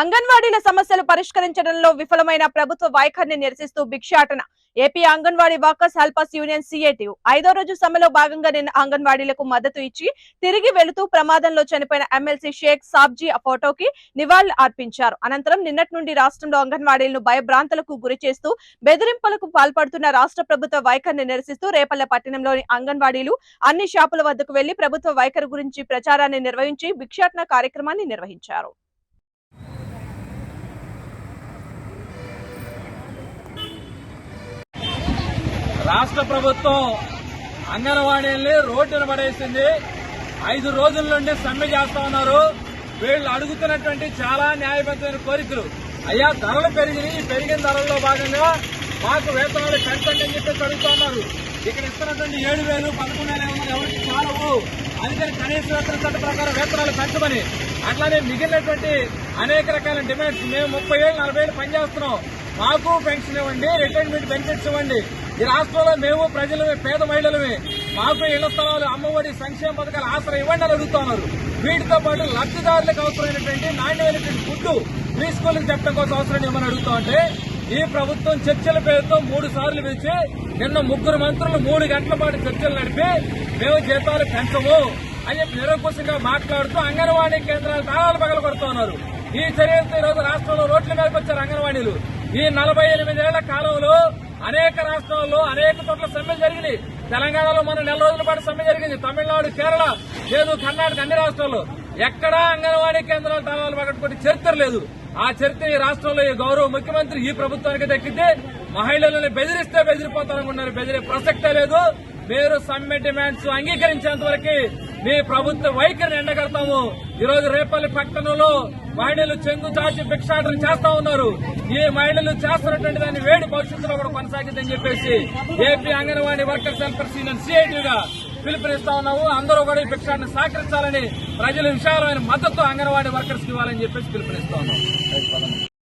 అంగన్వాడీల సమస్యలు పరిష్కరించడంలో విఫలమైన ప్రభుత్వ వైఖరిని నిరసిస్తూ భిక్షాటన. AP Anganwadi workers helpers union CITU ఐదో రోజు సమ్మెలో భాగంగా నిన్న అంగన్వాడీలకు మద్దతు ఇచ్చి తిరిగి వెళుతూ ప్రమాదంలో చనిపోయిన ఎమ్మెల్సీ షేక్ సాబ్జీ ఆ ఫోటోకి నివాళులు అర్పించారు. అనంతరం నిన్నటి నుండి రాష్ట్రంలో అంగన్వాడీలను భయభ్రాంతలకు గురి చేస్తూ బెదిరింపులకు పాల్పడుతున్న రాష్ట్ర ప్రభుత్వ వైఖరిని నిరసిస్తూ రేపల్లె పట్టణంలోని అంగన్వాడీలు అన్ని షాపుల వద్దకు వెళ్ళి ప్రభుత్వ వైఖరి గురించి ప్రచారాన్ని నిర్వహించి భిక్షాటన కార్యక్రమాన్ని నిర్వహించారు. రాష్ట్ర ప్రభుత్వం అంగన్వాడీల్ని రోడ్డున పడేసింది. ఐదు రోజుల నుండి సమ్మె చేస్తా ఉన్నారు. వీళ్ళు అడుగుతున్నటువంటి చాలా న్యాయబద్ధమైన కోరికలు. అయ్యా ధరలు పెరిగినాయి. పెరిగిన ధరల్లో భాగంగా మాకు వేతనాలు పెంచండి అని చెప్పి అడుగుతా ఉన్నారు. ఇక్కడ ఇస్తున్నటువంటి ఏడు వేలు పదకొండు వేల ఐదు ఎవరికి చాలవు. అందుకని కనీస వేతన చట్ట ప్రకారం వేతనాలు పెంచమని అట్లానే మిగిలినటువంటి అనేక రకాల డిమాండ్స్. మేము ముప్పై ఏళ్ళు నలభై ఏళ్ళు పనిచేస్తున్నాం. మాకు పెన్షన్ ఇవ్వండి రిటైర్మెంట్ బెనిఫిట్స్ ఇవ్వండి. ఈ రాష్ట్రంలో మేము ప్రజలమే పేద మహిళలమే. మాకు ఇళ్ళ స్థలాలు అమ్మఒడి సంక్షేమ పథకాలు ఆసరా ఇవ్వండి అని అడుగుతున్నారు వీటితో పాటు లబ్ధిదారులకు అవసరమైనటువంటి నాణ్యమైనటువంటి ఫుడ్ ప్రీ స్కూల్కి చెప్పడం కోసం అవసరం ఏమని అడుగుతా ఉంటే ఈ ప్రభుత్వం చర్చల పేరుతో మూడు సార్లు పిలిచి నిన్న ముగ్గురు మంత్రులు మూడు గంటల పాటు చర్చలు నడిపి మేము జీతాలు పెంచము అని చెప్పి నిరంకుశంగా మాట్లాడుతూ అంగన్వాడీ కేంద్రాలు తాళాలు పగల కొడుతున్నారు ఈ చర్యలతో ఈరోజు రాష్ట్రంలో రోడ్ల మీదకి వచ్చారు అంగన్వాడీలు. ఈ నలభై ఎనిమిదేళ్ళ కాలంలో అనేక రాష్ట్రాల్లో అనేక చోట్ల సమ్మె జరిగింది తెలంగాణలో మన నెల రోజుల పాటు సమ్మె జరిగింది. తమిళనాడు కేరళ లేదు కర్ణాటక అన్ని రాష్ట్రాల్లో. ఎక్కడా అంగన్వాడీ కేంద్రాలు తాళాలు పగట్టుకుని చరిత్ర లేదు. ఆ చరిత్ర ఈ రాష్ట్రంలో ఈ గౌరవ ముఖ్యమంత్రి ఈ ప్రభుత్వానికి దక్కితే మహిళలను బెదిరిస్తే బెదిరిపోతారనుకున్నారు బెదిరే ప్రసక్తే లేదు. మీరు సమ్మె డిమాండ్స్ అంగీకరించేంత వరకు మీ ప్రభుత్వ వైఖరిని ఎండగడతాము. ఈ రోజు రేపల్లి పట్టణంలో మహిళలు చెంగు చాచి భిక్షాటన చేస్తా ఉన్నారు. ఈ మహిళలు చేస్తున్నటువంటి దాన్ని వేడి భవిష్యత్తులో కూడా కొనసాగిద్దని చెప్పేసి AP Anganwadi workers helpers union సిఐటిగా పిలుపునిస్తా ఉన్నాము. అందరూ కూడా ఈ భిక్షాటను సహకరించాలని ప్రజలు విశాలమైన మద్దతు అంగన్వాడీ వర్కర్స్ ఇవ్వాలని చెప్పేసి పిలుపునిస్తా ఉన్నాము.